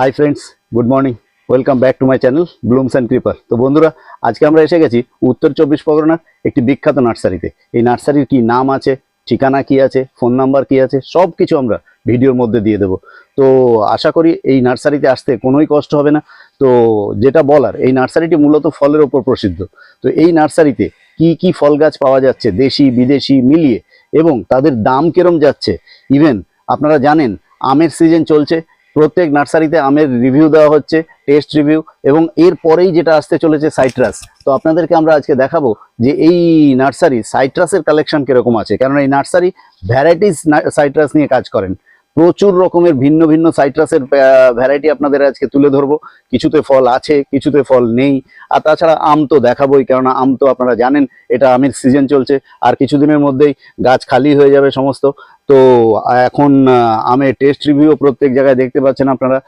Hi friends good morning welcome back to my channel Blooms and Creeper তো বন্ধুরা, আজকে আমরা এসে গেছি উত্তর চব্বিশ পরগনার একটি বিখ্যাত নার্সারিতে। এই নার্সারির কি নাম আছে, ঠিকানা কি আছে, ফোন নাম্বার কি আছে সব কিছু আমরা ভিডিওর মধ্যে দিয়ে দেবো। তো আশা করি এই নার্সারিতে আসতে কোনোই কষ্ট হবে না। তো যেটা বলার, এই নার্সারিটি মূলত ফলের ওপর প্রসিদ্ধ। তো এই নার্সারিতে কি কি ফল গাছ পাওয়া যাচ্ছে, দেশি, বিদেশি মিলিয়ে, এবং তাদের দাম কিরম যাচ্ছে? ইভেন আপনারা জানেন, আমের সিজন চলছে প্রত্যেক নার্সারিতে আমের রিভিউ দেওয়া হচ্ছে টেস্ট রিভিউ এবং এর পরেই যেটা আসতে চলেছে সাইট্রাস তো আপনাদেরকে আমরা আজকে দেখাবো যে এই নার্সারি সাইট্রাসের কালেকশন কীরকম আছে। কারণ এই নার্সারি ভ্যারাইটিস সাইট্রাস নিয়ে কাজ করেন। প্রচুর রকমের ভিন্ন ভিন্ন সাইট্রাসের ভ্যারাইটি আপনাদের আজকে তুলে ধরবো। কিছুতে ফল আছে, কিছুতে ফল নেই। আর তাছাড়া আম তো দেখাবোই, কেননা আম তো আপনারা জানেন, এটা আমের সিজন চলছে। আর কিছুদিনের মধ্যেই গাছ খালি হয়ে যাবে সমস্ত। তো, এখন আমের টেস্ট রিভিউ প্রত্যেক জায়গায় দেখতে পাচ্ছেন আপনারা।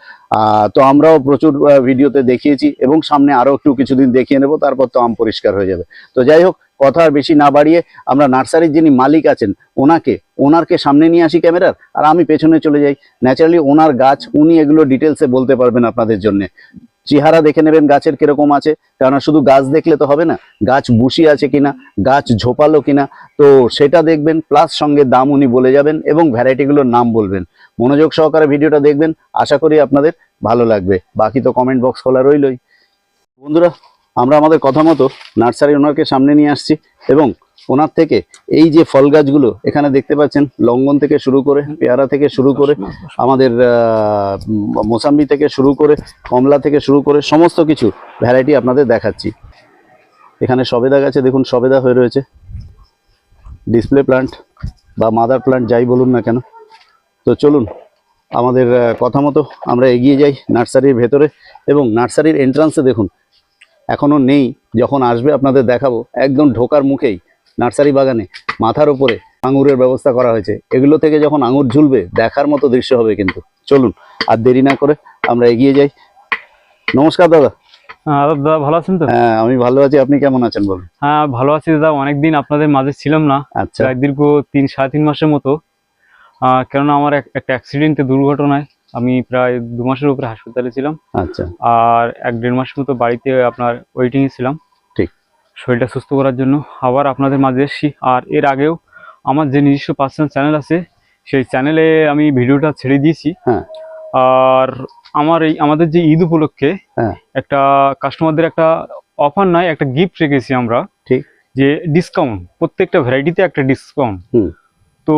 তো আমরাও প্রচুর ভিডিওতে দেখিয়েছি এবং সামনে আরও একটু কিছুদিন দেখিয়ে নেব, তারপর তো আম পরিষ্কার হয়ে যাবে। তো যাই হোক, কথা আর বেশি না বাড়িয়ে আমরা নার্সারির যিনি মালিক আছেন, ওনাকে, ওনারকে সামনে নিয়ে আসি ক্যামেরার, আর আমি পেছনে চলে যাই। ন্যাচারালি ওনার গাছ, উনি এগুলো ডিটেলসে বলতে পারবেন আপনাদের জন্য। চেহারা দেখে নেবেন গাছের কীরকম আছে, কেননা শুধু গাছ দেখলে তো হবে না, গাছ বুশি আছে কিনা, গাছ ঝোপালো কিনা, তো সেটা দেখবেন প্লাস সঙ্গে দাম উনি বলে যাবেন এবং ভ্যারাইটিগুলোর নাম বলবেন। মনোযোগ সহকারে ভিডিওটা দেখবেন, আশা করি আপনাদের ভালো লাগবে। বাকি তো কমেন্ট বক্স খোলা রইলই। বন্ধুরা, আমরা আমাদের কথা মতো নার্সারি ওনারকে সামনে নিয়ে আসছি এবং ওনার থেকে এই যে ফল গাছগুলো এখানে দেখতে পাচ্ছেন লঙ্গন থেকে শুরু করে পেয়ারা থেকে শুরু করে আমাদের মোসাম্বি থেকে শুরু করে কমলা থেকে শুরু করে সমস্ত কিছু ভ্যারাইটি আপনাদের দেখাচ্ছি। এখানে সবেদা গাছে দেখুন সবেদা হয়ে রয়েছে। ডিসপ্লে প্লান্ট বা মাদার প্লান্ট যাই বলুন না কেন। তো চলুন আমাদের কথা মতো আমরা এগিয়ে যাই নার্সারির ভেতরে এবং নার্সারির এন্ট্রান্সে দেখুন এখনও নেই যখন আসবে আপনাদের দেখাবো একদম ঢোকার মুখেই। নার্সারি বাগানে মাথার উপরে আঙুরের ব্যবস্থা করা হয়েছে। এগুলো থেকে যখন আঙুর ঝুলবে দেখার মতো দৃশ্য হবে কিন্তু। চলুন আর দেরি না করে আমরা এগিয়ে যাই। নমস্কার দাদা। হ্যাঁ দাদা ভালো আছেন তো? হ্যাঁ আমি ভালো আছি। আপনি কেমন আছেন বলুন? হ্যাঁ ভালো আছি দাদা। অনেকদিন আপনাদের মাঝে ছিলাম না। আচ্ছা। দীর্ঘ তিন সাড়ে তিন মাসের মতো। কেননা আমার এক- একটা অ্যাক্সিডেন্টে দুর্ঘটনায় আমি প্রায় দু মাসের উপরে হাসপাতালে ছিলাম। আচ্ছা। আর এক দেড় মাসের মতো বাড়িতে আপনার ওয়েটিংয়ে ছিলাম। শরীরটা সুস্থ করার জন্য আবার আপনাদের মাঝে এসেছি। আর এর আগেও আমার যে নিজস্ব পার্সোনাল চ্যানেল আছে সেই চ্যানেলে আমি ভিডিওটা ছেড়ে দিয়েছি। হ্যাঁ। আর আমার এই আমাদের যে ঈদ উপলক্ষে হ্যাঁ। একটা কাস্টমারদের একটা অফার নয় একটা গিফট রেখেছি আমরা। ঠিক। যে ডিসকাউন্ট প্রত্যেকটা ভ্যারাইটিতে একটা ডিসকাউন্ট তো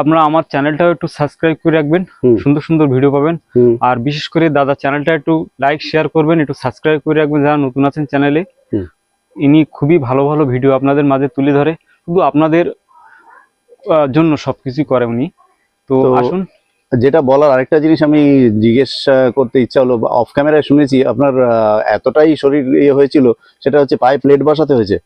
আপনারা আমার চ্যানেলটাও একটু সাবস্ক্রাইব করে রাখবেন। সুন্দর সুন্দর ভিডিও পাবেন। আর বিশেষ করে দাদা চ্যানেলটা একটু লাইক শেয়ার করবেন একটু সাবস্ক্রাইব করে রাখবেন। যারা নতুন আছেন চ্যানেলে হুম। ইনি খুবই ভালো ভালো ভিডিও আপনাদের মাঝে তুলে ধরে। শুধু আপনাদের জন্য সবকিছুই করে উনি। তো আসুন। যেটা বলার আরেকটা জিনিস আমি জিজ্ঞেস করতে ইচ্ছা হলো অফ ক্যামেরায় শুনেছি আপনার এতটাই শরীর ইয়ে হয়েছিল সেটা হচ্ছে পায়ে প্লেট বসাতে হয়েছে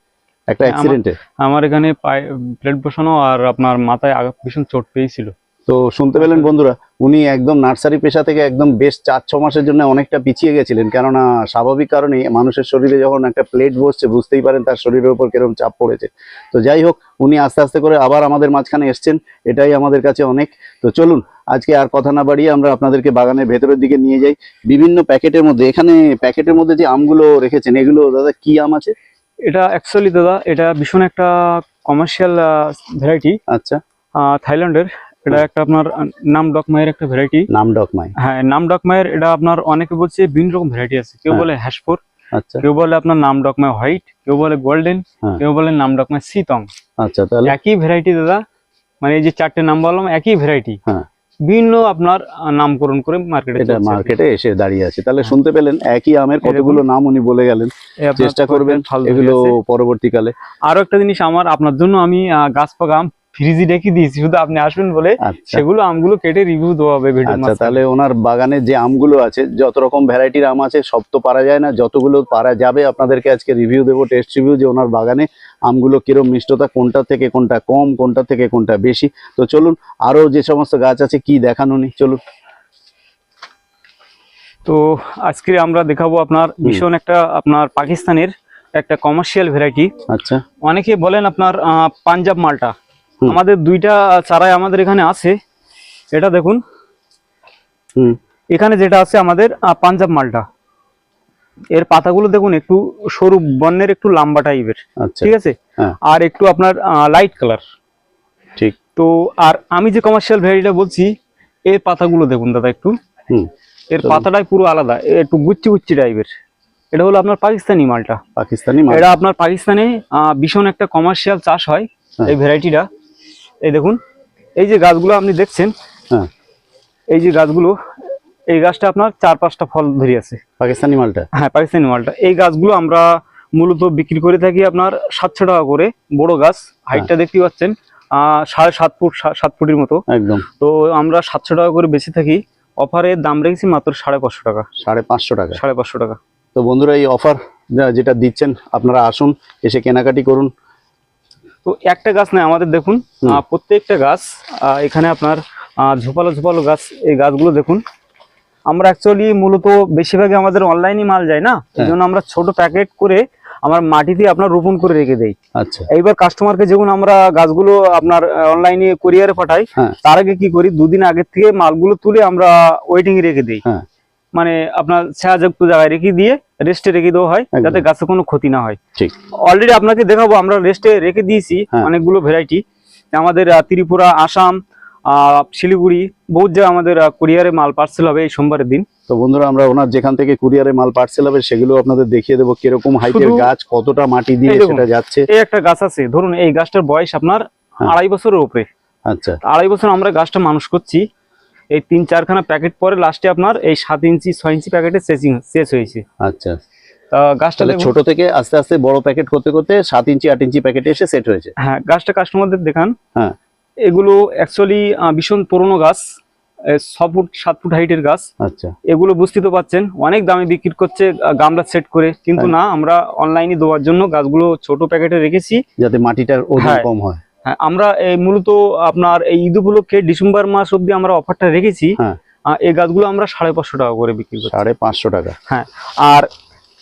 একটা অ্যাক্সিডেন্টে আমার এখানে পায়ে প্লেট বসানো আর আপনার মাথায় আগা ভীষণ চোট পেয়েছিল। তো শুনতে পেলেন বন্ধুরা উনি একদম নার্সারি পেশা থেকে একদম বেশ চার ছ মাসের জন্য অনেকটা পিছিয়ে গেছিলেন। কেননা স্বাভাবিক কারণে মানুষের শরীরে যখন একটা প্লেট বসছে বুঝতেই পারেন তার শরীরের উপর কীরকম চাপ পড়েছে। তো যাই হোক উনি আস্তে আস্তে করে আবার আমাদের মাঝখানে এসছেন এটাই আমাদের কাছে অনেক। তো চলুন আজকে আর কথা না বাড়িয়ে আমরা আপনাদেরকে বাগানের ভেতরের দিকে নিয়ে যাই। বিভিন্ন প্যাকেটের মধ্যে এখানে প্যাকেটের মধ্যে যে আমগুলো রেখেছেন এগুলো দাদা কি আম আছে? এটা অ্যাকচুয়ালি দাদা এটা ভীষণ একটা কমার্শিয়াল ভ্যারাইটি আচ্ছা। থাইল্যান্ডের। এটা। একটা আপনার নাম ডকমাইয়ের একটা ভ্যারাইটি নাম ডকমাই হ্যাঁ নাম ডকমাইয়ের এটা আপনার অনেকে বলছে বিভিন্ন রকম ভ্যারাইটি আছে। কেউ হ্যাঁ। বলে হ্যাশফোর আচ্ছা। কেউ বলে আপনার নাম ডকমাই হোয়াইট কেউ বলে গোল্ডেন হ্যাঁ। কেউ বলে নাম ডকমাই সিতং আচ্ছা তাহলে? একই ভ্যারাইটি দাদা। মানে এই যে চারটে নাম বললাম একই ভ্যারাইটি হ্যাঁ। বিভিন্ন আপনার নামকরণ করে মার্কেটে মার্কেটে এসে দাঁড়িয়ে আছে। তাহলে শুনতে পেলেন একই আমের কতগুলো নাম উনি বলে গেলেন। চেষ্টা করবেন এগুলো পরবর্তীকালে। আরও একটা জিনিস আমার আপনার জন্য আমি গাছ পাকা আম ফ্রিজি রেখে দিয়েছি শুধু আপনি আসবেন বলে আচ্ছা। সেগুলো আমগুলো কেটে রিভিউ দেওয়া হবে আচ্ছা তাহলে ওনার বাগানে যে আমগুলো আছে যত রকম ভ্যারাইটির আম আছে সব তো পারা যায় না যতগুলো পারা যাবে আপনাদেরকে আজকে রিভিউ দেবো টেস্ট রিভিউ যে ওনার বাগানে আমগুলো কিরম মিষ্টতা কোনটা থেকে কোনটা কম কোনটা থেকে কোনটা বেশি। তো চলুন আরও যে সমস্ত গাছ আছে কি দেখানো নি চলুন। তো আজকে আমরা দেখাবো আপনার ভীষণ একটা আপনার পাকিস্তানের একটা কমার্শিয়াল ভ্যারাইটি আচ্ছা। অনেকে বলেন আপনার পাঞ্জাব মালটা। আমাদের দুইটা চারাই আমাদের এখানে আছে। এটা দেখুন। এখানে যেটা আছে আমাদের পাঞ্জাব মালটা। এর পাতাগুলো দেখুন একটু সরু বর্ণের একটু লম্বা টাইপের। আচ্ছা। ঠিক আছে? হ্যাঁ। আর একটু আপনার লাইট কালার ঠিক। তো আর আমি যে কমার্শিয়াল ভ্যারাইটিটা বলছি এর পাতাগুলো দেখুন দাদা একটু। হুম। এর পাতাটাই পুরো আলাদা একটু গুচ্ছি গুচ্ছি টাইপের। এটা হলো আপনার পাকিস্তানি মালটা। পাকিস্তানি এটা আপনার পাকিস্তানে ভীষণ একটা কমার্শিয়াল চাষ হয় হ্যাঁ। এই ভ্যারাইটিটা এই দেখুন এই যে গাছগুলো আপনি দেখছেন হ্যাঁ। এই যে গাছগুলো এই গাছটা আপনার চার পাঁচটা ফল ধরে আছে। পাকিস্তানি মালটা? হ্যাঁ পাকিস্তানি মালটা। এই গাছগুলো আমরা মূলত বিক্রি করে থাকি আপনার সাতশো টাকা করে বড় গাছ হাইটটা দেখতে পাচ্ছেন সাড়ে সাত ফুট সাত ফুটের মতো। একদম। তো আমরা সাতশো টাকা করে বেশি থাকি অফারের দাম রেখেছি মাত্র সাড়ে পাঁচশো টাকা। সাড়ে পাঁচশো টাকা? সাড়ে পাঁচশো টাকা। তো বন্ধুরা এই অফার যেটা দিচ্ছেন আপনারা আসুন এসে কেনাকাটি করুন তো একটা গাছ নয় আমাদের দেখুন প্রত্যেকটা গাছ এখানে আপনার ঝোপালো ঝোপালো গাছ এই গাছগুলো দেখুন। আমরা অ্যাকচুয়ালি মূলত বেশিরভাগই আমাদের অনলাইনে মাল যায় না? এই হ্যাঁ। জন্য আমরা ছোট প্যাকেট করে আমার মাটিতে আপনার রোপণ করে রেখে দেই। আচ্ছা। এইবার কাস্টমারকে যখন আমরা গাছগুলো আপনার অনলাইনে কুরিয়ারে পাঠাই হ্যাঁ। তার আগে কি করি? দুদিন আগের থেকে মালগুলো তুলে আমরা ওয়েটিং রেখে দিই। হ্যাঁ। মানে আপনার ছায়াযুক্ত জায়গায় রেখে দিয়ে রেস্টে রেখে দেওয়া হয় যাতে গাছে কোনো ক্ষতি না হয়। ঠিক। অলরেডি আপনাকে দেখাবো আমরা রেস্টে রেখে দিয়েছি হ্যাঁ। অনেকগুলো ভ্যারাইটি আমাদের ত্রিপুরা আসাম শিলিগুড়ি বহুত জায়গায় আমাদের কুরিয়ারে মাল পার্সেল হবে এই সোমবারের দিন। তো বন্ধুরা আমরা ওনার যেখান থেকে কুরিয়ারে মাল পার্সেল হবে সেগুলো আপনাদের দেখিয়ে দেবো কীরকম হাইটের গাছ কতটা মাটি দিয়ে সেটা যাচ্ছে। এই একটা গাছ আছে ধরুন এই গাছটার বয়স আপনার হ্যাঁ। আড়াই বছরের উপরে। আচ্ছা। আড়াই বছর আমরা গাছটা মানুষ করছি এই তিন চারখানা প্যাকেট পরে লাস্টে আপনার এই সাত ইঞ্চি ছয় ইঞ্চি প্যাকেটে সেচিং শেষ হয়েছে। আচ্ছা। তা গাছটা ছোট থেকে আস্তে আস্তে বড় প্যাকেট করতে করতে সাত ইঞ্চি আট ইঞ্চি প্যাকেটে এসে সেট হয়েছে। হ্যাঁ গাছটা কাস্টমারদের দেখান। হ্যাঁ। এগুলো অ্যাকচুয়ালি ভীষণ পুরনো গাছ ছ ফুট সাত ফুট হাইটের গাছ। আচ্ছা। এগুলো বুঝতে তো পাচ্ছেন অনেক দামে বিক্রি করছে গামলা সেট করে। কিন্তু হ্যাঁ। না আমরা অনলাইনে দেওয়ার জন্য গাছগুলো ছোট প্যাকেটে রেখেছি। যাতে মাটিটার ওজন হ্যাঁ। কম হয়। হ্যাঁ, আমরা এই মূলত আপনার এই ঈদ উপলক্ষে ডিসেম্বর মাস অব্দি আমরা অফারটা রেখেছি। হ্যাঁ। এই গাছগুলো আমরা সাড়ে পাঁচশো টাকা করে বিক্রি করি সাড়ে পাঁচশো টাকা। হ্যাঁ আর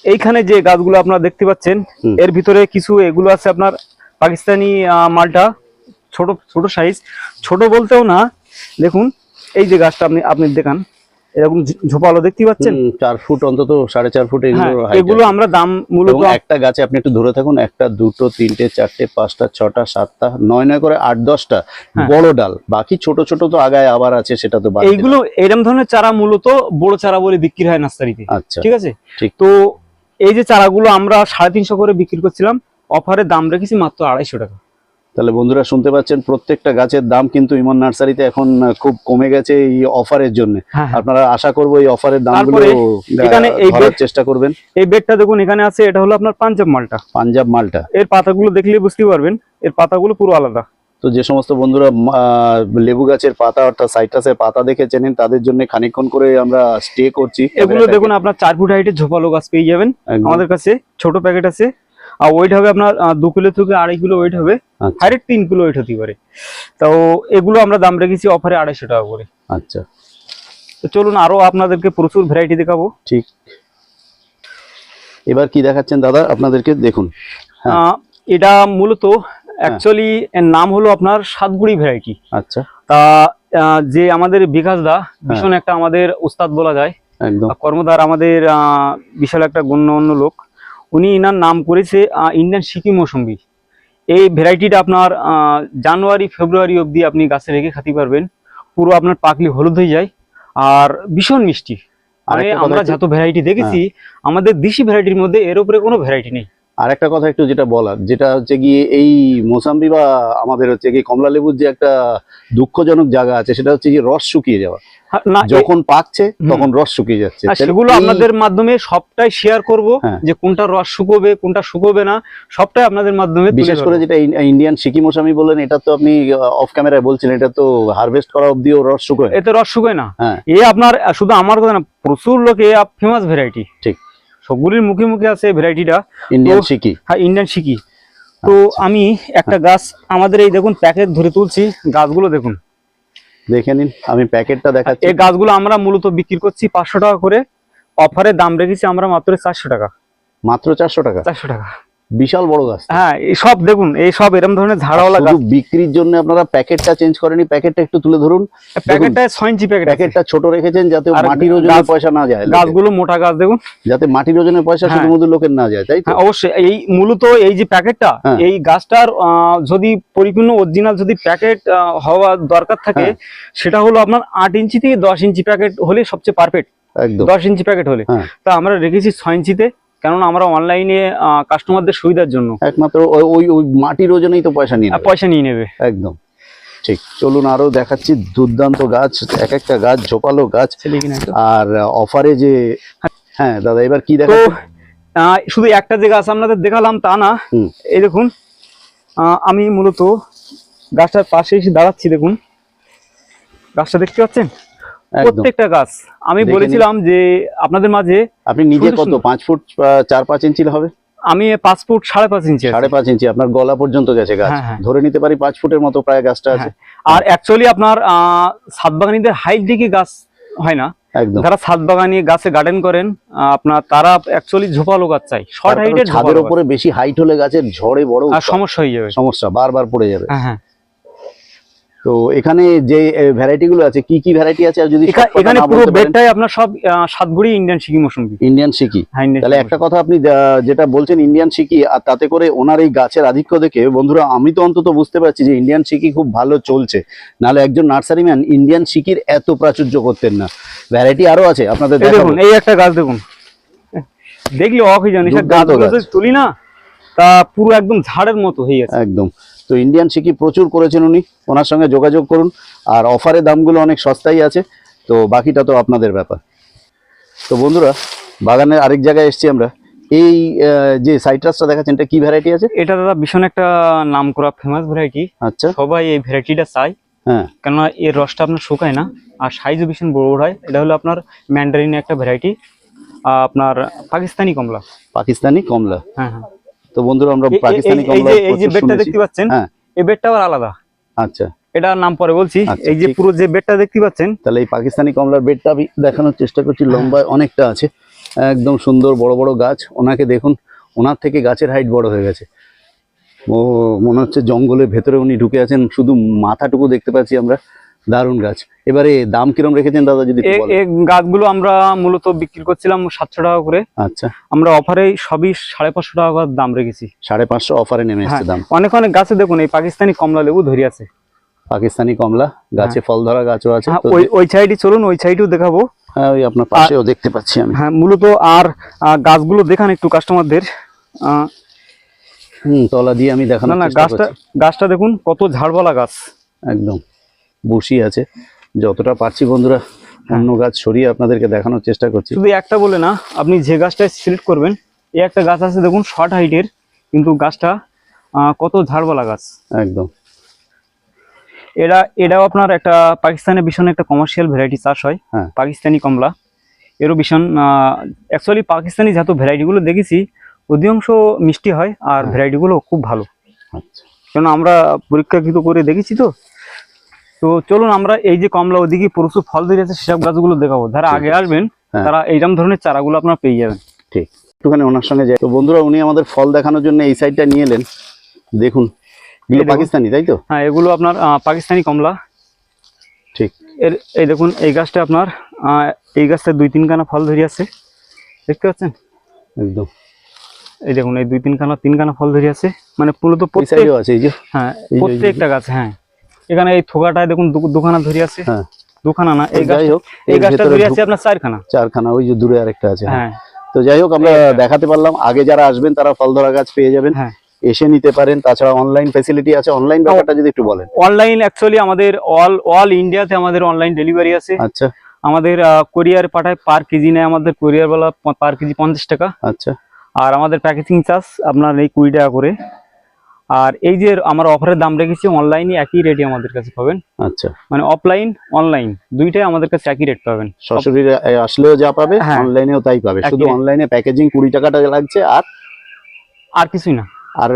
এইখানে যে গাছগুলো আপনারা দেখতে পাচ্ছেন এর ভিতরে কিছু এগুলো আছে আপনার পাকিস্তানি মালটা ছোট ছোট সাইজ ছোট বলতেও না দেখুন এই যে গাছটা আপনি আপনি দেখান। এরকম ঝোপালো দেখতে পাচ্ছেন চার ফুট অন্তত সাড়ে চার ফুট হ্যাঁ এগুলো আছে। আমরা দাম মূলত একটা গাছে আপনি একটু ধরে থাকুন একটা দুটো তিনটে চারটে পাঁচটা ছটা সাতটা নয় নয় করে আট দশটা হ্যাঁ। বড় ডাল বাকি ছোট ছোট তো আগায় আবার আছে সেটা তো। এইগুলো এরকম ধরনের চারা মূলত বড় চারা বলে বিক্রি হয় নার্সারিতে আচ্ছা ঠিক আছে তো এই যে চারাগুলো আমরা সাড়ে তিনশো করে বিক্রি করছিলাম অফারে দাম রেখেছি মাত্র আড়াইশো টাকা তাহলে বন্ধুরা শুনতে পাচ্ছেন প্রত্যেকটা গাছের দাম কিন্তু ইমন নার্সারিতে এখন খুব কমে গেছে এই অফারের জন্য। হ্যাঁ, হ্যাঁ। আপনারা আশা করব এই অফারের দামগুলো এখানে এই চেষ্টা করবেন। এই বেডটা দেখুন এখানে আছে এটা হলো আপনার পাঞ্জাব মালটা। পাঞ্জাব মালটা। এর পাতাগুলো দেখলে বুঝতে পারবেন এর পাতাগুলো পুরো আলাদা। তো যে সমস্ত বন্ধুরা লেবু গাছের পাতা অর্থাৎ সাইট্রাসের পাতা দেখে চেনেন তাদের জন্য খানিকক্ষণ করে আমরা স্টে করছি। এগুলো দেখুন আপনার চার ফুট হাইটের ঝোপালো গাছ পেয়ে যাবেন। আমাদের কাছে ছোট প্যাকেট আছে আর ওয়েট হবে আপনার দু কিলো থেকে আড়াই কিলো ওয়েট হবে। আচ্ছা। হাইরেট তিন কিলো ওয়েট হতে পারে। তো এগুলো আমরা দাম রেখেছি অফারে আড়াইশো টাকা করে। আচ্ছা। তো চলুন আরও আপনাদেরকে প্রচুর ভ্যারাইটি দেখাবো। ঠিক। এবার কি দেখাচ্ছেন দাদা? আপনাদেরকে দেখুন। হ্যাঁ। এটা মূলত অ্যাকচুয়ালি এর নাম হলো আপনার সাতগুড়ি ভ্যারাইটি আচ্ছা। তা যে আমাদের বিকাশ দা ভীষণ একটা আমাদের উস্তাদ বলা যায়। কর্মদার আমাদের বিশাল একটা গণ্যমান্য লোক। উনি এনার নাম করেছে ইন্ডিয়ান সিকিম মৌসুম্বি এই ভ্যারাইটিটা আপনার জানুয়ারি ফেব্রুয়ারি অবধি আপনি গাছে রেখে খাতে পারবেন। পুরো আপনার পাকলি হলুদ হয়ে যায় আর ভীষণ মিষ্টি। আরে আমরা যত ভ্যারাইটি দেখেছি আমাদের দেশি ভ্যারাইটির মধ্যে এর উপরে কোনো ভ্যারাইটি নেই। আর একটা কথা একটু যেটা বলার যেটা হচ্ছে গিয়ে এই মোসাম্বি বা আমাদের হচ্ছে গিয়ে কমলা লেবুর যে একটা দুঃখজনক জায়গা আছে সেটা হচ্ছে যে রস শুকিয়ে যাওয়া। না যখন পাকছে তখন রস শুকিয়ে যাচ্ছে। সেগুলো আপনাদের মাধ্যমে সবটাই শেয়ার করব হ্যাঁ। যে কোনটা রস শুকোবে কোনটা শুকোবে না সবটাই আপনাদের মাধ্যমে বিশেষ করে যেটা ইন্ডিয়ান সিকিম মোসামি বললেন এটা তো আপনি অফ ক্যামেরায় বলছিলেন এটা তো হারভেস্ট করা অব্দিও রস শুকোয় এতে রস শুকোয় না। হ্যাঁ। এ আপনার শুধু আমার কথা না প্রচুর লোকে ফেমাস ভ্যারাইটি ঠিক। সবগুলির মুখে মুখে আছে ভ্যারাইটিটা ইন্ডিয়ান শিকি হ্যাঁ ইন্ডিয়ান শিকি তো আচ্ছা। আমি একটা গাছ আমাদের এই দেখুন প্যাকেট ধরে তুলছি গাছগুলো দেখুন। দেখে নিন আমি প্যাকেটটা দেখাচ্ছি। এই গাছগুলো আমরা মূলত বিক্রি করছি পাঁচশো টাকা করে। অফারে দাম রেখেছি আমরা মাত্র চারশো টাকা। মাত্র চারশো টাকা? চারশো টাকা। বিশাল বড় গাছ হ্যাঁ এই সব দেখুন এই সব এরকম ধরনের ঝাড়ওয়ালা গাছ। বিক্রির জন্য আপনারা প্যাকেটটা চেঞ্জ করেনি প্যাকেটটা একটু তুলে ধরুন। প্যাকেটটা ছয় ইঞ্চি প্যাকেট প্যাকেটটা ছোট রেখেছেন যাতে মাটির ওজনে পয়সা না যায় গাছগুলো মোটা গাছ দেখুন। যাতে মাটির ওজনের পয়সা হ্যাঁ। শুধুমাত্র লোকের না যায় তাই তো? হ্যাঁ অবশ্যই। এই মূলত এই যে প্যাকেটটা হ্যাঁ। এই গাছটার যদি পরিপূর্ণ অরিজিনাল যদি প্যাকেট হওয়া দরকার থাকে। সেটা হলো আপনার আট ইঞ্চি থেকে দশ ইঞ্চি প্যাকেট হলে সবচেয়ে পারফেক্ট একদম। দশ ইঞ্চি প্যাকেট হলে। তা আমরা রেখেছি ছয় ইঞ্চিতে। কেননা আমরা অনলাইনে কাস্টমারদের সুবিধার জন্য। একমাত্র ওই ওই মাটির ওজনেই তো পয়সা নিয়ে পয়সা নিয়ে নেবে। একদম। ঠিক চলুন আরও দেখাচ্ছি দুর্দান্ত গাছ এক একটা গাছ ঝোপালো গাছ। আর অফারে যে হ্যাঁ। দাদা এবার কি দেখো শুধু একটা যে গাছ আপনাদের দেখালাম তা না। এই দেখুন আমি মূলত গাছটার পাশে এসে দাঁড়াচ্ছি দেখুন। গাছটা দেখতে পাচ্ছেন? প্রত্যেকটা গাছ। আমি বলেছিলাম যে আপনাদের মাঝে আপনি নিজে কত পাঁচ ফুট চার পাঁচ ইঞ্চি হবে? আমি পাঁচ ফুট সাড়ে পাঁচ ইঞ্চি সাড়ে পাঁচ ইঞ্চি আপনার গলা পর্যন্ত গেছে গাছ। হ্যাঁ, হ্যাঁ। ধরে নিতে পারি পাঁচ ফুটের মতো প্রায় গাছটা আছে। আর অ্যাকচুয়ালি আপনার আহ, ছাদ বাগানিদের হাইট দিকে গাছ হয় না। যারা ছাদ বাগানি গাছে গার্ডেন করেন আপনার তারা অ্যাকচুয়ালি ঝোপালো গাছ চাই। শর্ট হাইটের ছাদের উপরে বেশি হাইট হলে গাছের ঝড়ে বড় সমস্যা হয়ে যাবে। সমস্যা বারবার পড়ে যাবে। হ্যাঁ হ্যাঁ। তো এখানে যে ভ্যারাইটি গুলো আছে কি কি ভ্যারাইটি আছে? আর যদি এখানে পুরো বেডটাই আপনার সব সাতগুড়ি ইন্ডিয়ান সিকি মৌসুমি ইন্ডিয়ান হ্যাঁ তাহলে একটা কথা আপনি যেটা বলছেন ইন্ডিয়ান সিকি আর তাতে করে ওনার এই গাছের আধিক্য দেখে বন্ধুরা আমি তো অন্তত বুঝতে পারছি যে ইন্ডিয়ান সিকি খুব ভালো চলছে। নাহলে একজন নার্সারি ম্যান ইন্ডিয়ান সিকির এত প্রাচুর্য করতেন না। ভ্যারাইটি আরও আছে আপনাদের দেখুন এই একটা গাছ দেখুন। দেখলে অবাক হয়ে যান এসব গাছ। তুলি না তা পুরো একদম ঝাড়ের মতো হয়ে গেছে। একদম। তো ইন্ডিয়ান সিকি প্রচুর করেছেন উনি। ওনার সঙ্গে যোগাযোগ করুন। আর অফারের দামগুলো অনেক সস্তাই আছে। তো বাকিটা তো আপনাদের ব্যাপার। তো বন্ধুরা বাগানের আরেক জায়গায় এসেছি আমরা। এই যে সাইট্রাসটা দেখাচ্ছেন এটা কি ভ্যারাইটি আছে? এটা দাদা ভীষণ একটা নাম করা ফেমাস ভ্যারাইটি আচ্ছা। সবাই এই ভ্যারাইটিটা চাই হ্যাঁ। কেননা এর রসটা আপনার শুকায় না আর সাইজও ভীষণ বড় বড় হয়। এটা হলো আপনার ম্যান্ডারিন একটা ভ্যারাইটি আপনার পাকিস্তানি কমলা। পাকিস্তানি কমলা। হ্যাঁ হ্যাঁ। তো বন্ধুরা আমরা পাকিস্তানি কমলা এই যে বেডটা দেখতে পাচ্ছেন হ্যাঁ। এই বেডটা আবার আলাদা। আচ্ছা। এটার নাম পরে বলছি। আচ্ছা, এই যে পুরো যে বেডটা দেখতে পাচ্ছেন তাহলে এই পাকিস্তানি কমলার বেডটা আমি দেখানোর চেষ্টা করছি হ্যাঁ। লম্বায় অনেকটা আছে। একদম সুন্দর বড় বড় গাছ। ওনাকে দেখুন ওনার থেকে গাছের হাইট বড় হয়ে গেছে। ও মনে হচ্ছে জঙ্গলের ভেতরে উনি ঢুকে আছেন। শুধু মাথাটুকু দেখতে পাচ্ছি আমরা। দারুণ গাছ। এবারে দাম কিরম রেখেছেন দাদা যদি। এই গাছগুলো আমরা মূলত বিক্রি করছিলাম সাতশো টাকা করে। আচ্ছা। আমরা অফারে সবই সাড়ে পাঁচশো টাকা দাম রেখেছি। সাড়ে পাঁচশো অফারে নেমে এসছে হ্যাঁ। দাম। অনেক অনেক গাছে দেখুন এই পাকিস্তানি কমলা লেবু ধরে আছে। পাকিস্তানি কমলা গাছে ফল ধরা গাছও আছে। হ্যাঁ, ওই ওই সাইডে চলুন ওই সাইডেও দেখাবো। হ্যাঁ ওই আপনার পাশেও দেখতে পাচ্ছি আমি। হ্যাঁ মূলত আর গাছগুলো দেখান একটু কাস্টমারদের। হুম তলা দিয়ে আমি না না গাছটা গাছটা দেখুন কত ঝাড়বালা গাছ। একদম। বসি আছে। যতটা পারছি বন্ধুরা অন্য গাছ সরিয়ে আপনাদেরকে দেখানোর চেষ্টা করছি। শুধু একটা বলে না আপনি যে গাছটা সিলেক্ট করবেন এই একটা গাছ আছে দেখুন শর্ট হাইটের কিন্তু গাছটা কত ঝাড়বালা গাছ। একদম। এরা এটাও আপনার একটা পাকিস্তানের ভীষণ একটা কমার্শিয়াল ভ্যারাইটি চাষ হয় হ্যাঁ। পাকিস্তানি কমলা। এরও ভীষণ অ্যাকচুয়ালি পাকিস্তানি যত ভ্যারাইটিগুলো দেখেছি অধিকাংশ মিষ্টি হয় আর হ্যাঁ। ভ্যারাইটিগুলো খুব ভালো। আচ্ছা। কেন আমরা পরীক্ষাকৃত করে দেখেছি তো তো চলুন আমরা এই যে কমলা ওদিকে প্রচুর ফল ধরে আছে সেসব গাছগুলো দেখাবো। যারা আগে আসবেন হ্যাঁ। তারা এইরকম ধরনের চারাগুলো আপনারা পেয়ে যাবেন। ঠিক। একটুখানি ওনার সঙ্গে যাই। তো বন্ধুরা উনি আমাদের ফল দেখানোর জন্য এই সাইডটা নিয়ে এলেন। দেখুন এগুলো পাকিস্তানি তাই তো? হ্যাঁ এগুলো আপনার পাকিস্তানি কমলা। ঠিক। এর এই দেখুন এই গাছটা আপনার এই গাছটা দুই তিন খানা ফল ধরে আছে। দেখতে পাচ্ছেন? একদম। এই দেখুন এই দুই তিন খানা তিন খানা ফল ধরে আছে। মানে পুরো তো প্রত্যেক আছে এই যে। হ্যাঁ প্রত্যেকটা গাছ হ্যাঁ। এখানে এই থোকাটায় দেখুন দুখানা ধরে আছে। হ্যাঁ। দুখানা না এই গাছ যাই হোক এই গাছটা ধরে আছে আপনার চারখানা। চারখানা ওই যে দূরে আরেকটা আছে হ্যাঁ। হ্যাঁ। তো যাই হোক আমরা দেখাতে পারলাম। আগে যারা আসবেন তারা ফল ধরা গাছ পেয়ে যাবেন। হ্যাঁ। এসে নিতে পারেন। তাছাড়া অনলাইন ফেসিলিটি আছে। অনলাইন ব্যাপারটা যদি একটু বলেন। অনলাইন অ্যাকচুয়ালি আমাদের অল অল ইন্ডিয়াতে আমাদের অনলাইন ডেলিভারি আছে। আচ্ছা। আমাদের কোরিয়ার পাঠায় পার কেজি নেয় আমাদের। কোরিয়ার বেলা পার কেজি পঞ্চাশ টাকা। আচ্ছা। আর আমাদের প্যাকেজিং চার্জ আপনার এই কুড়ি টাকা করে। আর এই যে আমরা অফারের দাম রেখেছি অনলাইনে একই রেটে আমাদের কাছে পাবেন। আচ্ছা। মানে অফলাইন অনলাইন দুইটাই আমাদের কাছে একই রেট পাবেন। সরাসরি আসলেও যা পাবে হ্যাঁ। অনলাইনেও তাই পাবে। শুধু অনলাইনে প্যাকেজিং কুড়ি টাকাটা লাগছে আর? আর কিছুই না। আর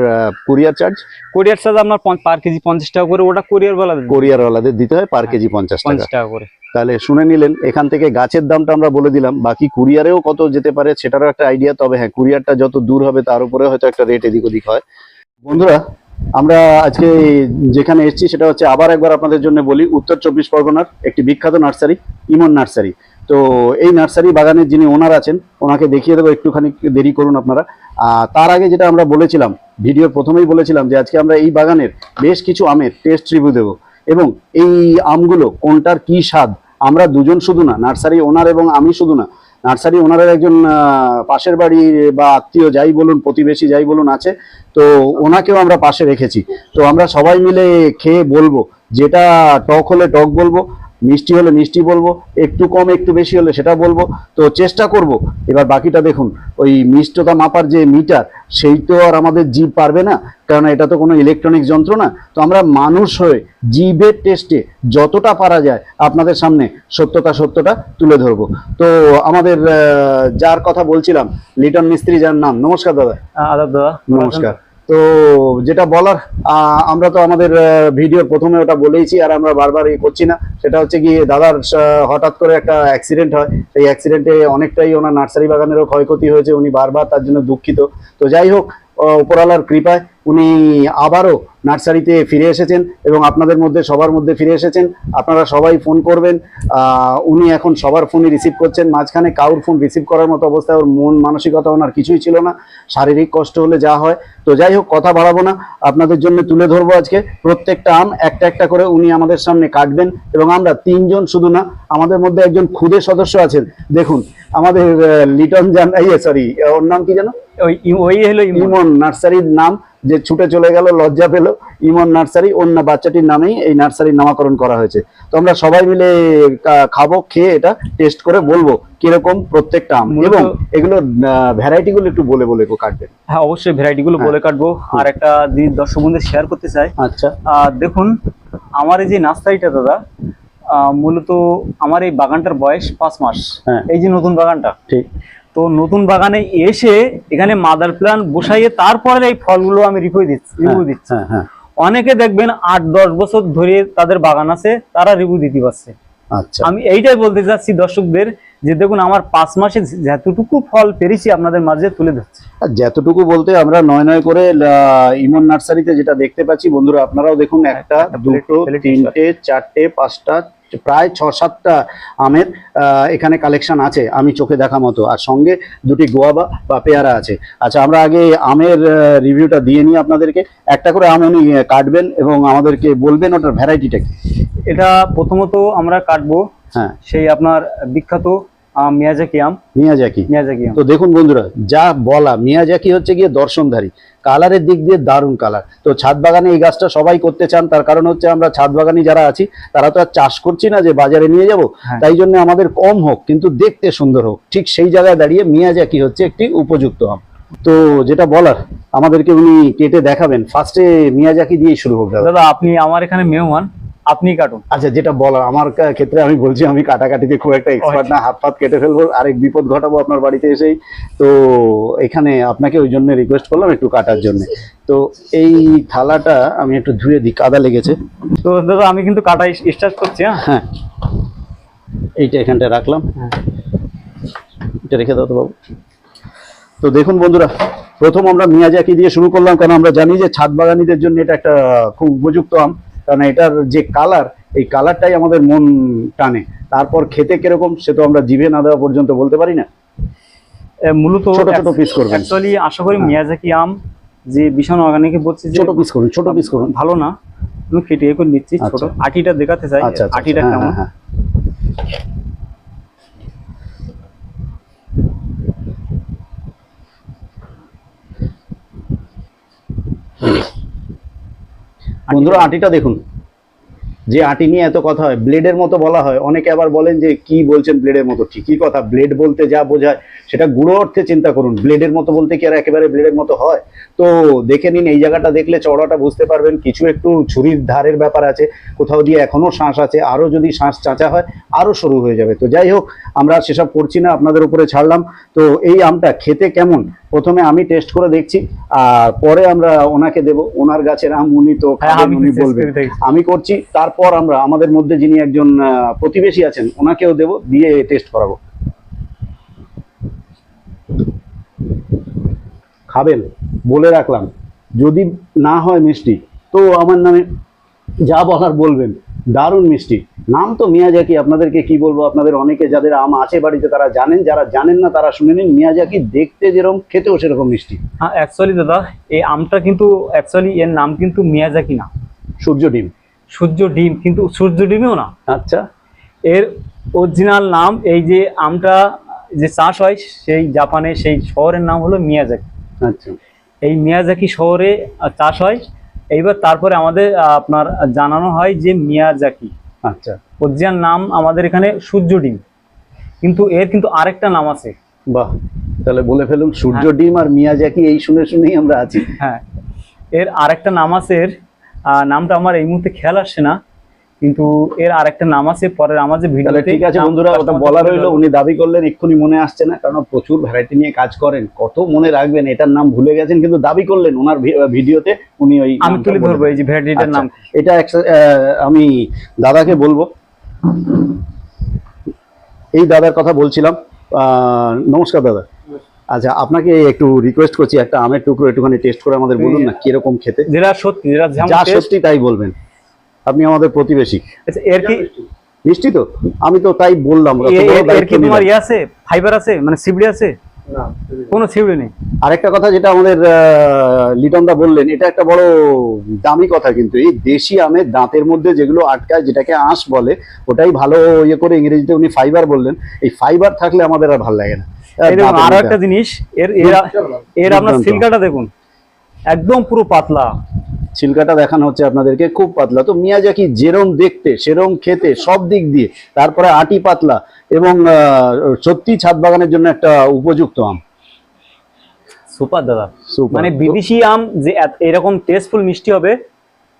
কুরিয়ার চার্জ কোরিয়ার চার্জ আপনার পার কেজি পঞ্চাশ টাকা করে ওটা কোরিয়ার বেলা কোরিয়ার ওয়ালাদের দিতে হয় পার কেজি পঞ্চাশ টাকা। পঞ্চাশ টাকা করে। তাহলে শুনে নিলেন এখান থেকে গাছের দামটা আমরা বলে দিলাম বাকি কুরিয়ারেও কত যেতে পারে সেটারও একটা আইডিয়া তবে হ্যাঁ কুরিয়ারটা যত দূর হবে তার উপরে হয়তো একটা রেট এদিক ওদিক হয়। বন্ধুরা, আমরা আজকে যেখানে এসেছি সেটা হচ্ছে আবার একবার আপনাদের জন্য বলি, উত্তর চব্বিশ পরগনার একটি বিখ্যাত নার্সারি, ইমন নার্সারি। তো এই নার্সারি বাগানের যিনি ওনার আছেন, ওনাকে দেখিয়ে দেবো একটুখানি, দেরি করুন আপনারা। তার আগে যেটা আমরা বলেছিলাম, ভিডিওর প্রথমেই বলেছিলাম যে আজকে আমরা এই বাগানের বেশ কিছু আমের টেস্ট রিভিউ দেবো। এবং এই আমগুলো কোনটার কি স্বাদ? আমরা দুজন শুধু না, নার্সারি ওনার এবং আমি শুধু না নার্সারি ওনারের একজন পাশের বাড়ি বা আত্মীয় যাই বলুন, প্রতিবেশী যাই বলুন আছে, তো ওনাকেও আমরা পাশে রেখেছি। তো আমরা সবাই মিলে খেয়ে বলব, যেটা টক হলে টক বলব মিষ্টি হলে মিষ্টি বলব একটু কম একটু বেশি হলে সেটা বলব। তো চেষ্টা করব। এবার বাকিটা দেখুন ওই মিষ্টতা মাপার যে মিটার সেই তো আর আমাদের জিভ পারবে না কারণ এটা তো কোনো ইলেকট্রনিক যন্ত্র না। তো আমরা মানুষ হয়ে জিভের টেস্টে যতটা পারা যায় আপনাদের সামনে সত্যতা সত্যটা তুলে ধরবো। তো আমাদের যার কথা বলছিলাম লিটন মিস্ত্রি যার নাম নমস্কার দাদা। আদাব দাদা। নমস্কার। তো যেটা বলার আমরা তো আমাদের ভিডিওর প্রথমে ওটা বলেইছি, আর আমরা বারবার ইয়ে করছি না। সেটা হচ্ছে কি দাদার হঠাৎ করে একটা অ্যাক্সিডেন্ট হয়। সেই অ্যাক্সিডেন্টে অনেকটাই ওনার নার্সারি বাগানেরও ক্ষয়ক্ষতি হয়েছে, উনি বারবার তার জন্য দুঃখিত। তো যাই হোক আহ, উপরওয়ালার কৃপায় উনি আবারও নার্সারিতে ফিরে এসেছেন এবং আপনাদের মধ্যে সবার মধ্যে ফিরে এসেছেন। আপনারা সবাই ফোন করবেন। উনি এখন সবার ফোনই রিসিভ করছেন। মাঝখানে কাউর ফোন রিসিভ করার মতো অবস্থায় ওর মন মানসিকতা ওনার কিছুই ছিল না। শারীরিক কষ্ট হলে যা হয়। তো যাই হোক কথা বাড়াবো না। আপনাদের জন্য তুলে ধরবো আজকে। প্রত্যেকটা আম একটা একটা করে উনি আমাদের সামনে কাটবেন এবং আমরা তিনজন শুধু না আমাদের মধ্যে একজন খুদে সদস্য আছেন। দেখুন আমাদের লিটন জান ইয়ে সরি ওর নাম কি জানো ওই ওই হলো ইমন। নার্সারির নাম যে ছুটে চলে গেল লজ্জা পেল। ইমন নার্সারি না বাচ্চাটির নামেই এই নার্সারির নামকরণ করা হয়েছে। তো আমরা সবাই মিলে খাব খেয়ে এটা টেস্ট করে বলব কীরকম প্রত্যেকটা আম। এবং এগুলো ভ্যারাইটি গুলো একটু বলে বলে কাটবেন হ্যাঁ অবশ্যই ভ্যারাইটি গুলো হ্যাঁ। বলে কাটবো। আর একটা জিনিস দর্শক বন্ধুদের শেয়ার করতে চাই আচ্ছা। দেখুন আমার এই যে নার্সারিটা দাদা আহ, মূলত আমার এই বাগানটার বয়স পাঁচ মাস। হ্যাঁ। এই যে নতুন বাগানটা ঠিক। তো নতুন বাগানে এসে এখানে মাদার প্ল্যান বসাইয়ে তারপরে এই ফলগুলো আমি রিভিউ দিচ্ছি রিভিউ দিচ্ছি। হ্যাঁ হ্যাঁ। অনেকে দেখবেন আট দশ বছর ধরে তাদের বাগান আছে তারা রিভিউ দিতে পারছে। আচ্ছা। আমি এইটাই বলতে চাচ্ছি দর্শকদের যে দেখুন আমার পাঁচ মাসে যতটুকু ফল পেরেছি আপনাদের মাঝে তুলে ধরছি। যতটুকু বলতে আমরা নয় নয় করে ইমন নার্সারিতে যেটা দেখতে পাচ্ছি বন্ধুরা আপনারাও দেখুন একটা একটা দুটো তিনটে চারটে পাঁচটা প্রায় ছ সাতটা আমের এখানে কালেকশন আছে আমি চোখে দেখা মতো। আর সঙ্গে দুটি গোয়াবা বা পেয়ারা আছে। আচ্ছা আমরা আগে আমের রিভিউটা দিয়ে নিই আপনাদেরকে। একটা করে আম উনি কাটবেন এবং আমাদেরকে বলবেন ওটার ভ্যারাইটিটা কি? এটা প্রথমত আমরা কাটবো হ্যাঁ। সেই আপনার বিখ্যাত মিয়াজাকি আম মিয়াজাকি। মিয়াজাকি আম তো দেখুন বন্ধুরা যা বলা মিয়াজাকি হচ্ছে গিয়ে দর্শনধারী। কালারের দিক দিয়ে দারুণ কালার। তো ছাদ বাগানে এই গাছটা সবাই করতে চান তার কারণ হচ্ছে আমরা ছাদ বাগানি যারা আছি তারা তো আর চাষ করছি না যে বাজারে নিয়ে যাব হ্যাঁ। তাই জন্য আমাদের কম হোক কিন্তু দেখতে সুন্দর হোক। ঠিক সেই জায়গায় দাঁড়িয়ে মিয়াজাকি হচ্ছে একটি উপযুক্ত আম। তো যেটা বলার আমাদেরকে উনি কেটে দেখাবেন। ফার্স্টে মিয়াজাকি দিয়েই শুরু হোক দাদা দাদা আপনি আমার এখানে মেহমান আপনি কাটুন। আচ্ছা যেটা বলার আমার ক্ষেত্রে আমি বলছি আমি কাটাকাটিতে খুব একটা এক্সপার্ট না হাত ফাত কেটে ফেলব আরেক বিপদ ঘটাবো আপনার বাড়িতে এসেই। তো এখানে আপনাকে ওই জন্য রিকোয়েস্ট করলাম একটু কাটার জন্য। তো এই থালাটা আমি একটু ধুয়ে দিই কাদা লেগেছে। তো দাদা আমি কিন্তু কাটা স্টার্ট করছি হ্যাঁ? হ্যাঁ। এইটা এখানটা রাখলাম। হ্যাঁ। এটা রেখে দাও তো বাবু। তো দেখুন বন্ধুরা প্রথম আমরা মিয়াজাকি দিয়ে শুরু করলাম কারণ আমরা জানি যে ছাদ বাগানিদের জন্য এটা একটা খুব উপযুক্ত আম। কারণ এটার যে কালার এই কালারটাই আমাদের মন টানে তারপর খেতে কীরকম সে তো আমরা জিভে না দেওয়া পর্যন্ত বলতে পারি না মূলত ছোট ছোট piece করবেন। অ্যাকচুয়ালি আশা করি হ্যাঁ। মিয়াজাকি আম যে ভীষণ অর্গানিকে বলছি যে ছোট পিস করুন ছোট পিস করুন ভালো না আমি কেটে করে নিচ্ছি ছোট আচ্ছা। আটিটা দেখাতে চাই আচ্ছা আচ্ছা আটিটা হ্যাঁ, কেমন হ্যাঁ, হ্যাঁ। বন্ধুরা, আটিটা দেখুন। যে আটি নিয়ে এত কথা হয়, ব্লেডের মতো বলা হয়। অনেকে আবার বলেন যে, কি বলছেন ব্লেডের মতো? ঠিকই কথা, ব্লেড বলতে যা বোঝায়, সেটা গুঁড়ো অর্থে চিন্তা করুন। ব্লেডের মতো বলতে কি আর একেবারে ব্লেডের মতো হয়? তো দেখে নিন, এই জায়গাটা দেখলে চড়াটা বুঝতে পারবেন। কিছু একটু ছুরির ধারের ব্যাপার আছে, কোথাও দিয়ে এখনও শ্বাস আছে। আরও যদি শ্বাস চাঁচা হয় আরও সরু হয়ে যাবে। তো যাই হোক, আমরা সেসব করছি না, আপনাদের উপরে ছাড়লাম। তো এই আমটা খেতে কেমন? প্রথমে আমি টেস্ট করে দেখছি আর পরে আমরা ওনাকে দেব ওনার গাছের আম উনি তো হ্যাঁ, আমি উনি বলবেন। আমি করছি তারপর আমরা আমাদের মধ্যে যিনি একজন প্রতিবেশী আছেন ওনাকেও দেব দিয়ে টেস্ট করাবো। খাবেন বলে রাখলাম। যদি না হয় মিষ্টি তো আমার নামে যা বলার বলবেন। দারুণ মিষ্টি। নাম তো মিয়াজাকি আপনাদেরকে কি বলব আপনাদের অনেকে যাদের আম আছে বাড়িতে তারা জানেন যারা জানেন না তারা শুনে নিন মিয়াজাকি দেখতে যেরকম খেতেও সেরকম মিষ্টি। হ্যাঁ অ্যাকচুয়ালি দাদা এই আমটা কিন্তু অ্যাকচুয়ালি এর নাম কিন্তু মিয়াজাকি না। সূর্য ডিম। সূর্য ডিম কিন্তু সূর্য ডিমেও না। আচ্ছা। এর অরিজিনাল নাম এই যে আমটা যে চাষ হয় সেই জাপানে সেই শহরের নাম হলো মিয়াজাকি আচ্ছা। এই মিয়াজাকি শহরে চাষ হয় এইবার তারপরে আমাদের আপনার জানানো হয় যে মিয়া জাকি। আচ্ছা। ওজিয়ার নাম আমাদের এখানে সূর্য ডিম। কিন্তু এর কিন্তু আরেকটা নাম আছে। বাহ তাহলে বলে ফেলুন সূর্য হ্যাঁ। ডিম আর মিয়া জাকি এই শুনে শুনেই আমরা আছি। হ্যাঁ এর আরেকটা নাম আছে এর নামটা আমার এই মুহূর্তে খেয়াল আসছে না। কিন্তু এর আরেকটা নাম আছে পরের আমার যে ভিডিওতে ঠিক আছে বন্ধুরা ওটা বলা রইল উনি দাবি করলেন এক্ষুনি মনে আসছে না কারণ প্রচুর ভ্যারাইটি নিয়ে কাজ করেন। কত মনে রাখবেন এটার নাম ভুলে গেছেন কিন্তু দাবি করলেন ওনার ভিডিওতে উনি ওই আমি তুলে ধরবো এই যে ভ্যারাইটিটার আচ্ছা, নাম। এটা আমি দাদাকে বলব। এই দাদার কথা বলছিলাম। আহ, নমস্কার দাদা। আচ্ছা আপনাকে একটু রিকোয়েস্ট করছি একটা আমের টুকরো একটুখানি টেস্ট করে আমাদের বলুন না কীরকম খেতে? যেটা সত্যি যেটা যা সত্যি তাই বলবেন। আপনি আমাদের প্রতিবেশী। আচ্ছা, এর কি মিষ্টি তো? আমি তো তাই বললাম এর- কি তোমার ইয়ে আছে? ফাইবার আছে? মানে সিবড়ি আছে? কোনো নেই। আরেকটা কথা যেটা আমাদের লিটন দা বললেন এটা একটা বড় দামি কথা কিন্তু। এই দেশি আমের দাঁতের মধ্যে যেগুলো আটকায় যেটাকে আঁশ বলে ওটাই ভালো ইয়ে করে ইংরেজিতে উনি ফাইবার বললেন। এই ফাইবার থাকলে আমাদের আর ভালো লাগে না। আরও একটা জিনিস এর এর আপনার। সিলকাটা দেখুন। একদম পুরো পাতলা। ছিলকাটা দেখানো হচ্ছে আপনাদেরকে খুব পাতলা। তো মিয়াজাকি যেরম দেখতে সেরম খেতে সব দিক দিয়ে তারপরে আটি পাতলা এবং সত্যি ছাদ বাগানের জন্য একটা উপযুক্ত আম। সুপার দাদা। মানে বিদেশি আম যে এরকম টেস্টফুল মিষ্টি হবে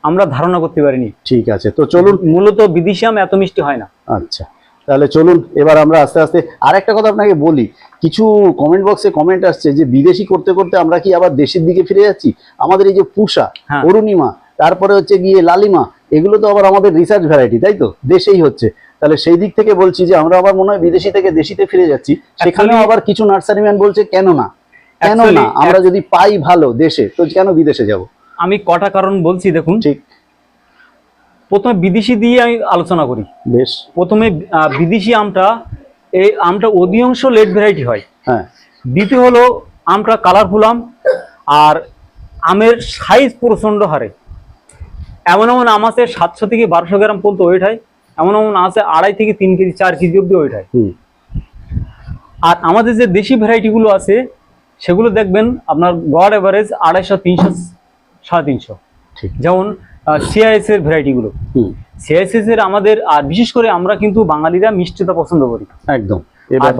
আমরা ধারণা করতে পারিনি। ঠিক আছে তো চলুন। মূলত বিদেশি আম এত মিষ্টি হয় না। আচ্ছা। তাহলে চলুন এবার আমরা আস্তে আস্তে আরেকটা কথা আপনাকে বলি। কিছু কমেন্ট বক্সে কমেন্ট আসছে যে বিদেশি করতে করতে আমরা কি আবার দেশের দিকে ফিরে যাচ্ছি? আমাদের এই যে পুষা হ্যাঁ। অরুণিমা তারপরে হচ্ছে গিয়ে লালিমা এগুলো তো আবার আমাদের রিসার্চ ভ্যারাইটি তাই তো? দেশেই হচ্ছে। তাহলে সেই দিক থেকে বলছি যে আমরা আবার মনে হয় বিদেশি থেকে দেশিতে ফিরে যাচ্ছি। সেখানেও আবার কিছু নার্সারি ম্যান বলছে কেন না? কেন না? আমরা যদি পাই ভালো দেশে তো কেন বিদেশে যাব? আমি কটা কারণ বলছি দেখুন। ঠিক। প্রথমে বিদেশি দিয়ে আমি আলোচনা করি। বেশ। প্রথমে বিদেশি আমটা এই আমটা অধিকাংশ লেট ভ্যারাইটি হয়। হ্যাঁ। দ্বিতীয় হলো আমটা কালারফুল আম আর আমের সাইজ প্রচণ্ড হারে। এমন এমন আম আছে সাতশো থেকে বারোশো গ্রাম পর্যন্ত ওয়েট হয়। এমন এমন আছে আড়াই থেকে তিন কেজি চার কেজি অব্দি ওয়েট হয়। আর আমাদের যে দেশি ভ্যারাইটিগুলো আছে সেগুলো দেখবেন আপনার গড় এভারেজ আড়াইশো তিনশো সাড়ে তিনশো। ঠিক। যেমন সিআইএস এর ভ্যারাইটিগুলো সিআইএস এর আমাদের আর বিশেষ করে আমরা কিন্তু বাঙালিরা মিষ্টিটা পছন্দ করি। একদম।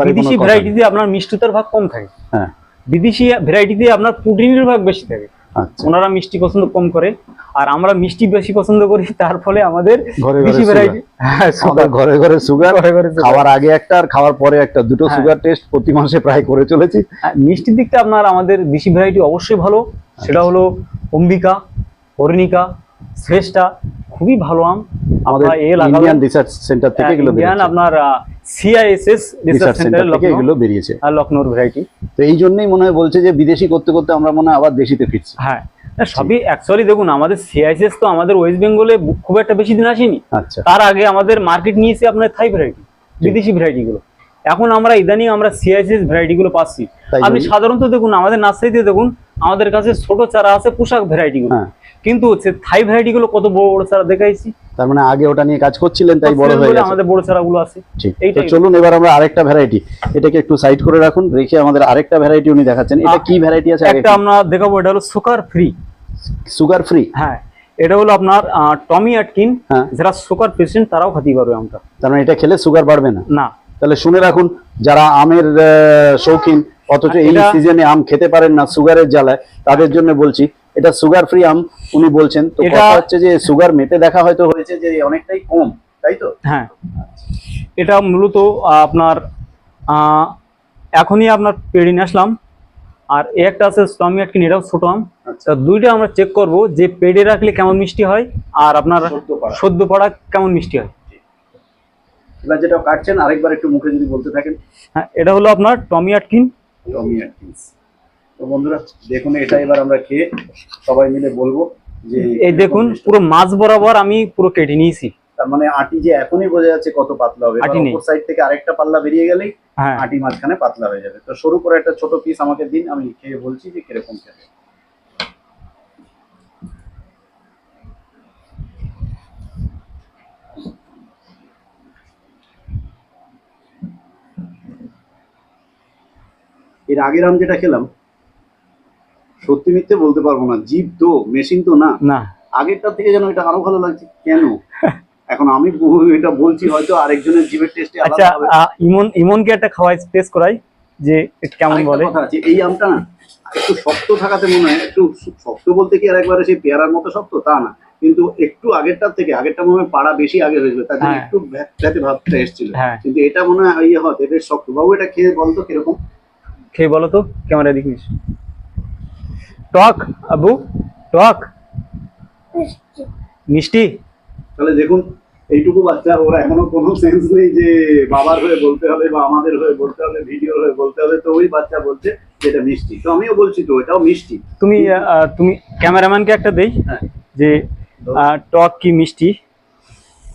বিদেশি। ভ্যারাইটিতে আপনার মিষ্টিতার ভাগ কম থাকে। হ্যাঁ। বিদেশি ভ্যারাইটিতে আপনার প্রোটিনের ভাগ বেশি থাকে। আচ্ছা। ওনারা মিষ্টি পছন্দ কম করে। আর আমরা মিষ্টি বেশি পছন্দ করি তার ফলে আমাদের ঘরে ঘরে ভ্যারাইটি হ্যাঁ ঘরে ঘরে সুগার খাওয়ার আগে একটা আর খাওয়ার পরে একটা। দুটো হ্যাঁ। সুগার টেস্ট প্রতি মাসে প্রায় করে চলেছি। আর মিষ্টির দিকটা আপনার আমাদের দেশি ভ্যারাইটি অবশ্যই ভালো। সেটা হলো অম্বিকা অরুণিকা শ্রেষ্ঠা খুবই ভালো আম। আমাদের ইন্ডিয়ান রিসার্চ সেন্টার থেকে এগুলো ইন্ডিয়ান আপনার সিআইএসএস রিসার্চ সেন্টার থেকে এগুলো বেরিয়েছে। আর লখনৌর ভ্যারাইটি তো এই জন্যই মনে হয় বলছে যে বিদেশি করতে করতে আমরা মনে হয় আবার দেশিতে ফিরছি। হ্যাঁ সবই অ্যাকচুয়ালি দেখুন আমাদের সিআইএসএস তো আমাদের ওয়েস্ট বেঙ্গলে খুব একটা বেশি দিন আসেনি। আচ্ছা। তার আগে আমাদের মার্কেট নিয়েছে আপনার থাই ভ্যারাইটি বিদেশি ভ্যারাইটি গুলো। এখন আমরা ইদানিং আমরা সিআইএসএস ভ্যারাইটি গুলো পাচ্ছি। আপনি সাধারণত দেখুন আমাদের নার্সারিতে দেখুন আমাদের কাছে ছোট চারা আছে পোশাক ভ্যারাইটি গুলো। হ্যাঁ। কিন্তু হচ্ছে থাই ভ্যারাইটি গুলো কত বড় বড় চারা দেখাইছি। তার মানে আগে ওটা নিয়ে কাজ করছিলেন তাই বড় হয়ে গেছে। আমাদের বড় চারা গুলো আছে। ঠিক। তো চলুন এবার আমরা আরেকটা ভ্যারাইটি এটাকে একটু সাইড করে রাখুন রেখে আমাদের আরেকটা ভ্যারাইটি উনি দেখাচ্ছেন। এটা কি ভ্যারাইটি আছে একটা আমরা দেখাবো এটা হলো সুগার ফ্রি সুগার ফ্রি হ্যাঁ এটা হলো আপনার টমি অ্যাটকিন হ্যাঁ। যারা সুগার পেশেন্ট তারাও খাতে পারবে আমটা। তার মানে এটা খেলে সুগার বাড়বে না? না। তাহলে শুনে রাখুন যারা আমের শৌখিন অথচ এই সিজনে আম খেতে পারেন না সুগারের জ্বালায় তাদের জন্য বলছি এটা সুগার ফ্রি আম উনি বলছেন। তো এটা- কথা হচ্ছে যে সুগার মেপে দেখা হয়তো হয়েছে যে অনেকটাই কম তাই তো? হ্যাঁ। এটা মূলত আপনার এখনই আপনার পেড়ে নিয়ে আসলাম। আর এ একটা আছে স্টমি আটকিন এটাও ছোট আম। আচ্ছা। তা দুইটা আমরা চেক করব যে পেডে রাখলে কেমন মিষ্টি হয় আর আপনার সদ্য পড়া। কেমন মিষ্টি হয়। এবার যেটা কাটছেন আরেকবার একটু মুখে যদি বলতে থাকেন। হ্যাঁ এটা হলো আপনার টমি আটকিন। টমি অ্যাটকিন্স তো বন্ধুরা দেখুন এটা এবার আমরা খেয়ে সবাই মিলে বলব যে এই দেখুন পুরো মাছ বরাবর আমি পুরো কেটে নিয়েছি। তার মানে আটি যে এখনই বোঝা যাচ্ছে কত পাতলা হবে নেই। সাইড থেকে আরেকটা পাল্লা বেরিয়ে গেলেই হ্যাঁ। আটি মাঝখানে পাতলা হয়ে যাবে। তো সরু করে একটা ছোট পিস আমাকে দিন আমি খেয়ে বলছি যে কীরকম খেতে। এর আগের আম যেটা খেলাম সত্যি মিথ্যে বলতে পারব না জীব তো মেশিন তো না। না। আগেরটা থেকে যেন এটা আরও ভালো লাগছে কেন? এখন আমি এটা বলছি হয়তো আরেকজনের জীবের টেস্টে আচ্ছা আলাদা হবে। আহ, ইমন ইমনকে একটা খাওয়াই টেস্ট করাই যে কেমন বলে? এই আমটা না একটু শক্ত থাকাতে মনে হয় একটু শক্ত বলতে কি আর একবারে সেই পেয়ারার মতো শক্ত? তা না। কিন্তু একটু আগেরটার থেকে আগেরটা মনে হয় পাড়া বেশি আগে হয়েছিল তার জন্য হ্যাঁ। একটু ভ্যাতে ভাবটা এসেছিল। হ্যাঁ। কিন্তু এটা মনে হয় ইয়ে হতে বেশ শক্ত। বাবু এটা খেয়ে বলতো কীরকম? খেয়ে বলো তো ক্যামেরা দেখিস। টক আবু টক। মিষ্টি। তাহলে দেখুন এইটুকু বাচ্চা ওরা এখনও কোনো সেন্স নেই যে বাবার হয়ে বলতে হবে বা আমাদের হয়ে বলতে হবে ভিডিওর হয়ে বলতে হবে তো ওই বাচ্চা বলছে যে এটা মিষ্টি। তো আমিও বলছি তো এটাও মিষ্টি। তুমি তুমি ক্যামেরাম্যানকে একটা দেই হ্যাঁ। যে টক কি মিষ্টি?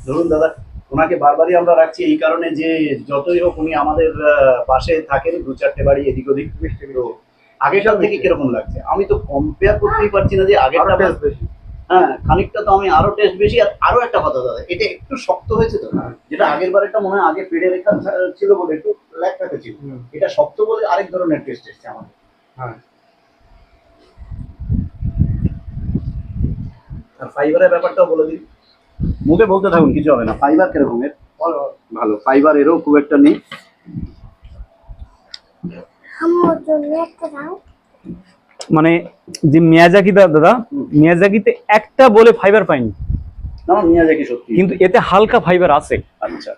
ধরুন দাদা ওনাকে বারবারই আমরা রাখছি এই কারণে যে যতই হোক উনি আমাদের পাশে থাকেন দু চারটে বাড়ি এদিক ওদিক তো আগেরকার থেকে কীরকম লাগছে? আমি তো কম্পেয়ার করতেই পারছি না যে আগেরটা হ্যাঁ খানিকটা তো আমি আরও টেস্ট বেশি আর আরও একটা কথা দাদা এটা একটু শক্ত হয়েছে তো। যেটা আগের বারেরটা মনে হয় আগে পেড়ে রেখা ছিল বলে একটু ল্যাকটাতে ছিল। এটা শক্ত বলে আরেক ধরনের টেস্ট এসছে আমাদের। আর ফাইবারের ব্যাপারটাও বলে দিন মুখে বলতে থাকুন কিছু হবে না। ফাইবার কীরকম এর? ভালো ফাইবার এরও খুব একটা নেই। মানে যে মিয়াজাকি দাদা মিয়াজাকিতে একটা বলে ফাইবার পাইনি। কিন্তু এতে হালকা ফাইবার আছে। আচ্ছা।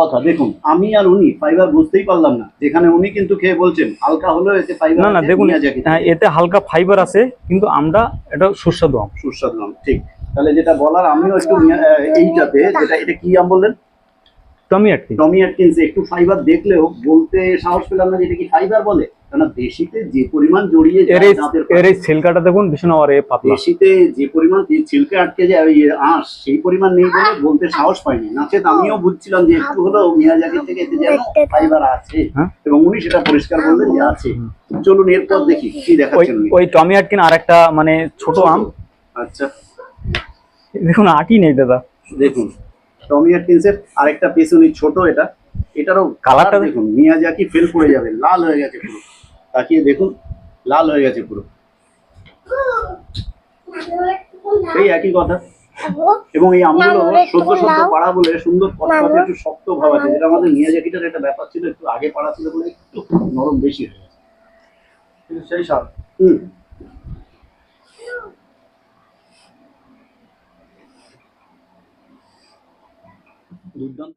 কথা দেখুন আমি আর উনি ফাইবার বুঝতেই পারলাম না। যেখানে উনি কিন্তু খেয়ে বলছেন হালকা হলেও এতে ফাইবার না না দেখুন হ্যাঁ এতে হালকা ফাইবার আছে কিন্তু আমরা এটা সুস্বাদু আম। সুস্বাদু আম ঠিক। তাহলে যেটা বলার আমিও একটু এইটাতে যেটা এটা কি আম বললেন? টমি আটকি টমি অ্যাটকিন্স একটু ফাইবার দেখলেও বলতে সাহস পেলাম না যে এটা কি ফাইবার বলে। কারণ দেশিতে যে পরিমাণ জড়িয়ে এর এর এই দেখুন ভীষণ আর পাতলা। দেশিতে যে পরিমাণ ছিলকে আটকে যায় ওই আঁশ সেই পরিমাণ নেই বলে বলতে সাহস পাইনি। নাচেত আমিও বুঝছিলাম যে একটু হলেও মিয়াজাকি থেকে এতে যেন ফাইবার আছে হ্যাঁ। এবং উনি সেটা পরিষ্কার বললেন যে আছে। চলুন এরপর দেখি কি ওই দেখাচ্ছেন ওই টমি আটকিন আর একটা মানে ছোট আম। আচ্ছা। দেখুন আটি নেই দাদা। দেখুন। টমি অ্যাটকিন্সের আরেকটা পিস উনি ছোট এটা। এটারও কালারটা কালার দেখুন। মিয়াজাকি ফেল করে যাবে লাল হয়ে গেছে পুরো। তাকিয়ে দেখুন লাল হয়ে গেছে পুরো। সেই একই কথা। এবং এই আমগুলো সদ্য সদ্য পাড়া বলে সুন্দর কথা। একটু শক্ত ভাব আছে যেটা আমাদের মিয়াজাকিটার একটা ব্যাপার ছিল একটু আগে পাড়া ছিল বলে একটু নরম বেশি হয়ে গেছে। কিন্তু সেই স্বাদ হুম। দুর্দান্ত